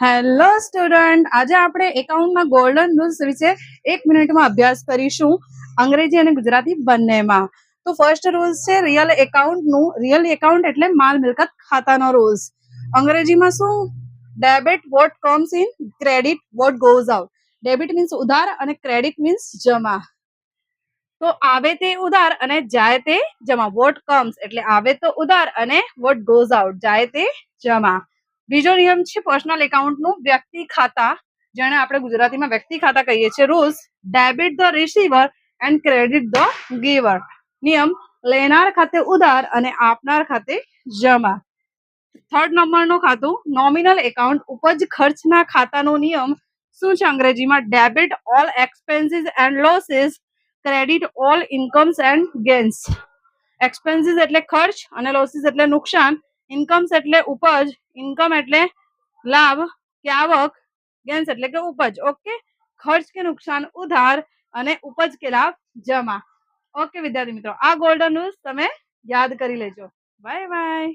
Hello student આજે આપણે એકાઉન્ટના golden rules વિશે એક મિનિટમાં અભ્યાસ કરીશું. અંગ્રેજી અને ગુજરાતી બંનેમાં. તો ફર્સ્ટ રૂલ્સ છે રિયલ એકાઉન્ટનું રિયલ એકાઉન્ટ એટલે માલ મિલકત ખાતાનો રૂલ્સ અંગ્રેજીમાં શું? Debit what comes in credit what goes out debit means ઉધાર અને ક્રેડિટ મીન્સ જમા. તો આવે તે ઉધાર અને જાય તે જમા. વોટ કમ્સ એટલે આવે તો ઉધાર અને વોટ ગોઝ આઉટ જાય તે જમા. બીજો નિયમ છે પર્સનલ એકાઉન્ટનું વ્યક્તિ ખાતા, જેને આપણે ગુજરાતીમાં વ્યક્તિ ખાતા કહીએ છીએ rules debit the receiver and credit the giver નિયમ, લેનાર ખાતે ઉધાર અને આપનાર ખાતે જમા. થર્ડ નંબરનું ખાતું નોમિનલ એકાઉન્ટ ઉપજ ખર્ચના ખાતાનો નિયમ. શું છે અંગ્રેજીમાં? Debit all expenses and losses credit all incomes and gains expenses એટલે ખર્ચ અને લોસીસ એટલે નુકસાન. ઇન્કમ્સ એટલે ઉપજ ઇન્કમ એટલે લાભ કે આવક ગેન્સ એટલે કે ઉપજ. ઓકે ખર્ચ કે નુકસાન, ઉધાર અને ઉપજ કે લાભ જમા. ઓકે વિદ્યાર્થી મિત્રો, આ ગોલ્ડન રૂલ્સ તમે યાદ કરી લેજો. Bye bye